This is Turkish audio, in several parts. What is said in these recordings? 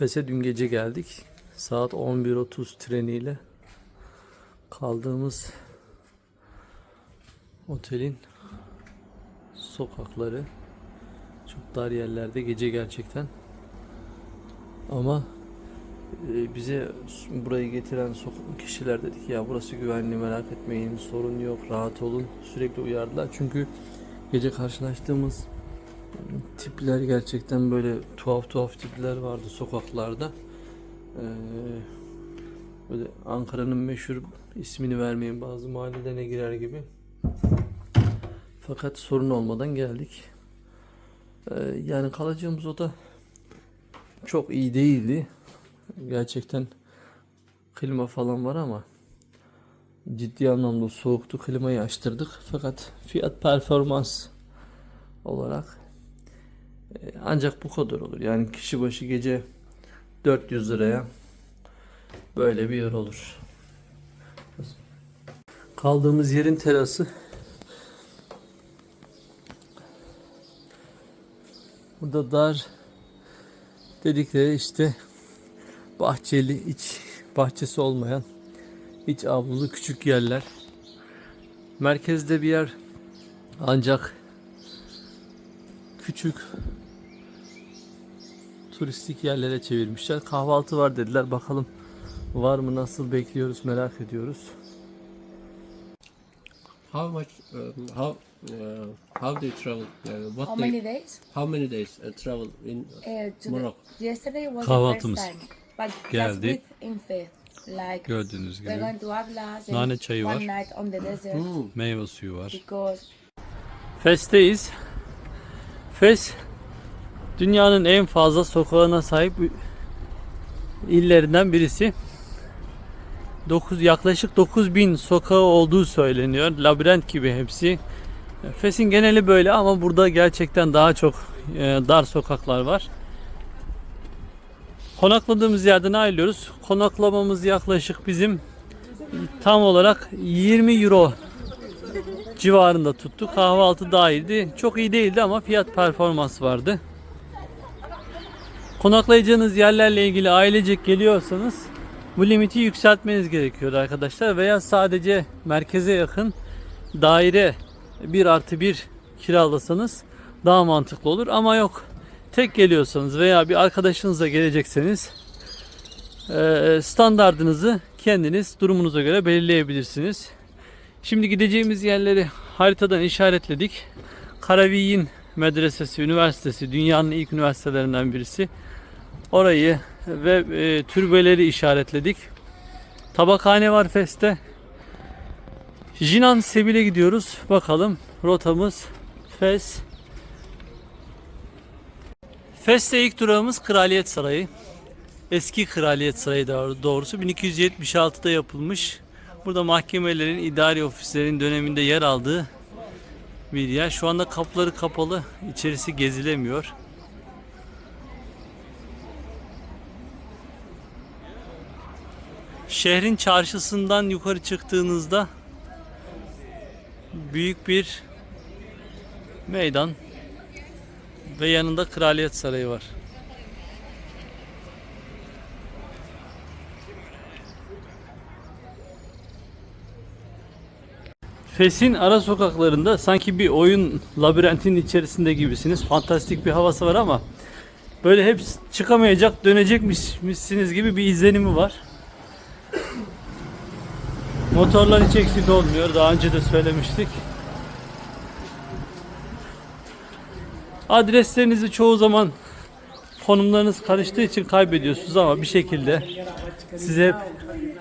Fes'e dün gece geldik. Saat 11.30 treniyle kaldığımız otelin sokakları çok dar yerlerde gece gerçekten. Ama e, bize burayı getiren kişiler dedik ya burası güvenli merak etmeyin sorun yok rahat olun sürekli uyardılar çünkü gece karşılaştığımız tipler gerçekten böyle tuhaf tuhaf tipler vardı sokaklarda Ee, böyle Ankara'nın meşhur ismini vermeyin bazı mahallelerine girer gibi fakat sorun olmadan geldik Ee, yani kalacağımız oda çok iyi değildi gerçekten klima falan var ama ciddi anlamda soğuktu. Klimayı açtırdık. Fakat fiyat performans olarak ancak bu kadar olur. Yani kişi başı gece 400 liraya böyle bir yer olur. Kaldığımız yerin terası Burada dar dedikleri işte bahçeli iç bahçesi olmayan iç avlulu küçük yerler. Merkezde bir yer ancak küçük turistik yerlere çevirmişler. Kahvaltı var dediler. Bakalım var mı nasıl bekliyoruz merak ediyoruz. How much? Um, how uh, how do you travel? Uh, what How day- many days? How many days uh, travel in? Uh, today, Morocco. yesterday was the Kahvaltımız first time, but geldi. with Infe. Like Gördüğünüz we're gibi going to Atlas and Nane çayı one var. night on the desert Hmm. meyve suyu var. because Fes'teyiz. Fes dünyanın en fazla sokağına sahip illerinden birisi. 9 yaklaşık 9000 sokağı olduğu söyleniyor. Labirent gibi hepsi. Fes'in geneli böyle ama burada gerçekten daha çok e, dar sokaklar var. Konakladığımız yerden ayrılıyoruz. Konaklamamız yaklaşık bizim tam olarak 20 euro civarında tuttu. Kahvaltı dahildi. Çok iyi değildi ama fiyat performans vardı. Konaklayacağınız yerlerle ilgili ailecek geliyorsanız bu limiti yükseltmeniz gerekiyor arkadaşlar. Veya sadece merkeze yakın daire 1 artı 1 kiralasanız daha mantıklı olur. Ama yok tek geliyorsanız veya bir arkadaşınızla gelecekseniz eee, standardınızı kendiniz durumunuza göre belirleyebilirsiniz. Şimdi gideceğimiz yerleri haritadan işaretledik. Karaviyin Medresesi, Üniversitesi dünyanın ilk üniversitelerinden birisi. Orayı ve e, türbeleri işaretledik. Tabakhane var Fes'te. Jinan Sebil'e gidiyoruz. Bakalım rotamız Fes. Fes'te ilk durağımız Kraliyet Sarayı. Eski Kraliyet Sarayı doğru- doğrusu 1276'da yapılmış. Burada mahkemelerin, idari ofislerin döneminde yer aldığı bir yer. Şu anda kapıları kapalı, içerisi gezilemiyor. Şehrin çarşısından yukarı çıktığınızda büyük bir meydan ve yanında Kraliyet Sarayı var. Fes'in ara sokaklarında sanki bir oyun labirentin içerisinde gibisiniz. Fantastik bir havası var ama böyle hep çıkamayacak, dönecekmişsiniz gibi bir izlenimi var. Motorlar hiç eksik olmuyor. Daha önce de söylemiştik. Adreslerinizi çoğu zaman konumlarınız karıştığı için kaybediyorsunuz ama bir şekilde size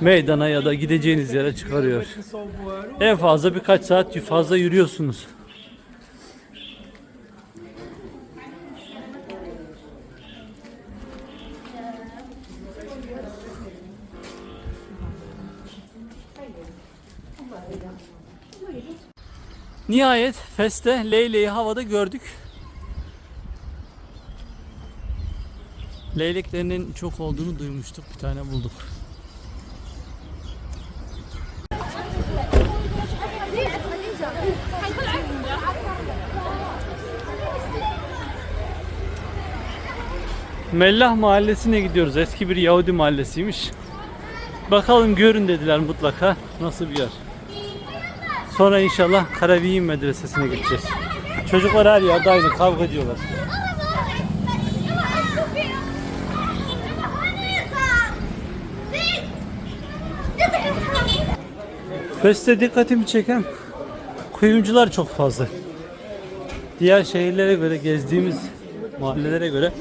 meydana ya da gideceğiniz yere çıkarıyor. En fazla birkaç saat fazla yürüyorsunuz. Nihayet Fes'te Leyle'yi havada gördük. Leyleklerinin çok olduğunu duymuştuk. Bir tane bulduk. Mellah Mahallesi'ne gidiyoruz. Eski bir Yahudi mahallesiymiş. Bakalım görün dediler mutlaka. Nasıl bir yer. Sonra inşallah Karaviyin Medresesi'ne gideceğiz. Çocuklar her yerde aynı kavga ediyorlar. Feste dikkatimi çeken kuyumcular çok fazla. Diğer şehirlere göre gezdiğimiz mahallelere göre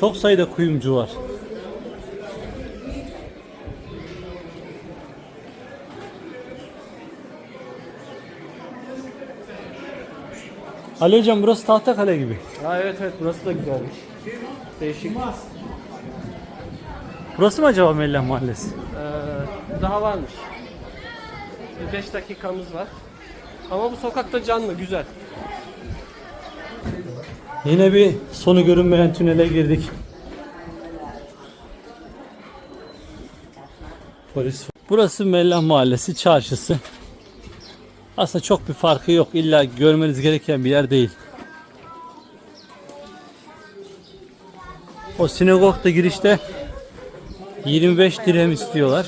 çok sayıda kuyumcu var. Ali hocam burası Tahtakale gibi. Ha, evet evet burası da güzelmiş. Değişik. Burası mı acaba Mellah Mahallesi? Ee, daha varmış. 5 dakikamız var. Ama bu sokakta canlı, güzel. Yine bir sonu görünmeyen tünele girdik. Polis. Burası Mellah Mahallesi çarşısı. Aslında çok bir farkı yok. İlla görmeniz gereken bir yer değil. O sinagogda girişte 25 dirhem istiyorlar.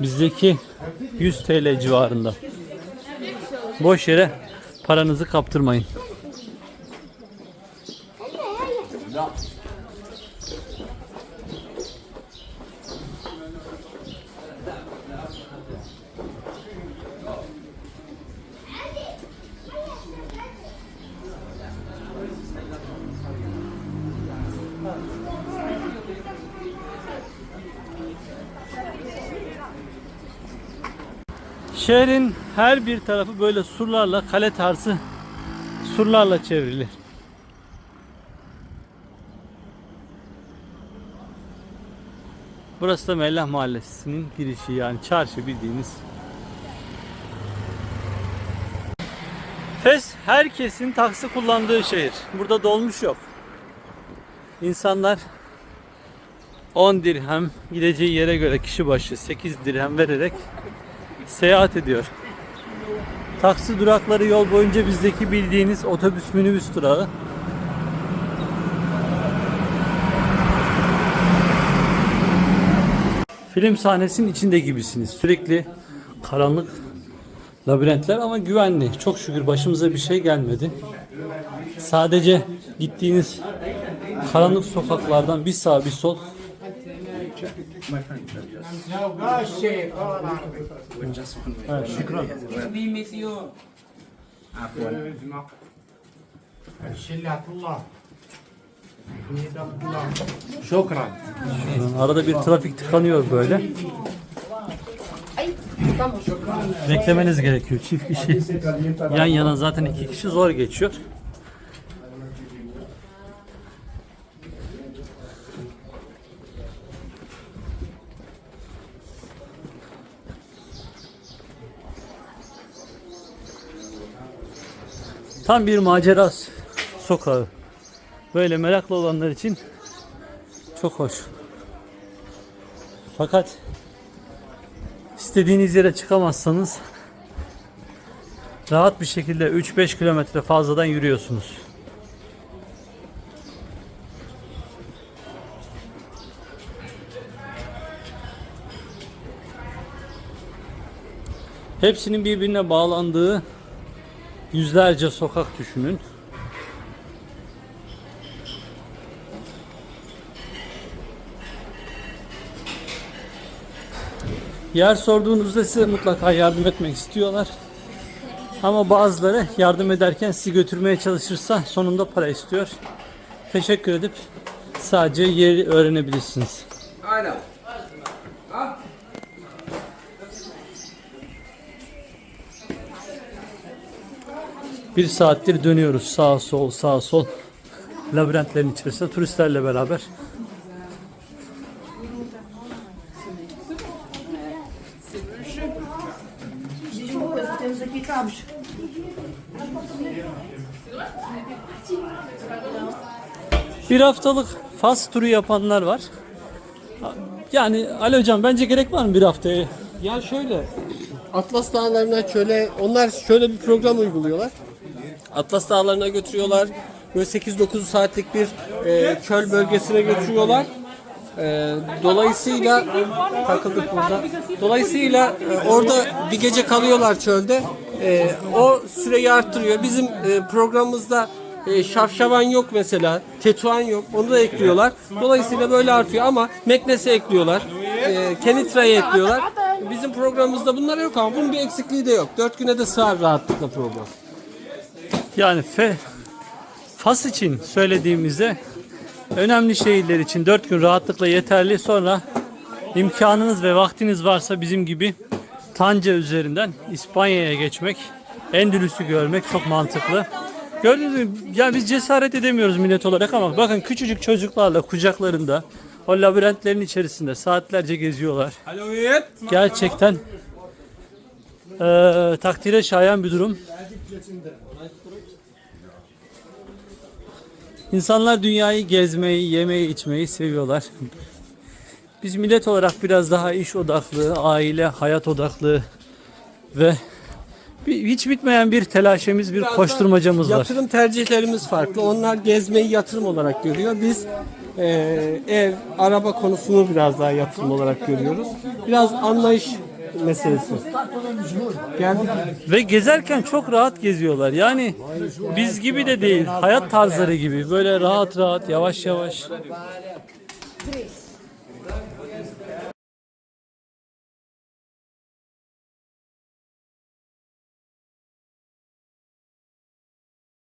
Bizdeki 100 TL civarında. Boş yere paranızı kaptırmayın. Şehrin her bir tarafı böyle surlarla, kale tarzı surlarla çevrili. Burası da Mellah Mahallesi'nin girişi yani çarşı bildiğiniz. Fes herkesin taksi kullandığı şehir. Burada dolmuş yok. İnsanlar 10 dirhem gideceği yere göre kişi başı 8 dirhem vererek seyahat ediyor. Taksi durakları yol boyunca bizdeki bildiğiniz otobüs minibüs durağı. Film sahnesinin içinde gibisiniz. Sürekli karanlık labirentler ama güvenli. Çok şükür başımıza bir şey gelmedi. Sadece gittiğiniz karanlık sokaklardan bir sağ bir sol شلات الله ميدان الله شكرا Arada bir trafik tıkanıyor böyle. Beklemeniz gerekiyor. Çift kişi yan yana zaten iki kişi zor geçiyor. Tam bir macera sokağı. Böyle meraklı olanlar için çok hoş. Fakat istediğiniz yere çıkamazsanız rahat bir şekilde 3-5 kilometre fazladan yürüyorsunuz. Hepsinin birbirine bağlandığı yüzlerce sokak düşünün. Yer sorduğunuzda size mutlaka yardım etmek istiyorlar. Ama bazıları yardım ederken sizi götürmeye çalışırsa sonunda para istiyor. Teşekkür edip sadece yeri öğrenebilirsiniz. Bir saattir dönüyoruz sağ sol sağ sol labirentlerin içerisinde turistlerle beraber. Bir haftalık Fas turu yapanlar var. Yani Ali hocam bence gerek var mı bir haftaya? Ya şöyle, Atlas Dağları'na şöyle, onlar şöyle bir program uyguluyorlar. Atlas Dağları'na götürüyorlar. böyle 8-9 saatlik bir e, çöl bölgesine götürüyorlar. E, dolayısıyla takıldık burada. Dolayısıyla e, orada bir gece kalıyorlar çölde. E, o süreyi arttırıyor. Bizim e, programımızda e, şafşavan yok mesela, tetuan yok. Onu da ekliyorlar. Dolayısıyla böyle artıyor ama Meknes'e ekliyorlar. E, Kenitra'ya ekliyorlar. Bizim programımızda bunlar yok ama bunun bir eksikliği de yok. 4 güne de sığar rahatlıkla program. Yani fe, Fas için söylediğimizde önemli şehirler için 4 gün rahatlıkla yeterli. Sonra imkanınız ve vaktiniz varsa bizim gibi Tanca üzerinden İspanya'ya geçmek, Endülüs'ü görmek çok mantıklı. Gördüğünüz gibi yani biz cesaret edemiyoruz millet olarak ama bakın küçücük çocuklarla kucaklarında o labirentlerin içerisinde saatlerce geziyorlar. Gerçekten eee takdire şayan bir durum. İnsanlar dünyayı gezmeyi, yemeyi, içmeyi seviyorlar. Biz millet olarak biraz daha iş odaklı, aile, hayat odaklı ve bir- hiç bitmeyen bir telaşemiz, bir Biraz koşturmacamız var. Yatırım tercihlerimiz farklı. Onlar gezmeyi yatırım olarak görüyor. Biz e, ev, araba konusunu biraz daha yatırım olarak görüyoruz. Biraz anlayış meselesi. Geldik. Ve gezerken çok rahat geziyorlar. Yani biz gibi de değil, hayat tarzları gibi. Böyle rahat rahat, yavaş yavaş.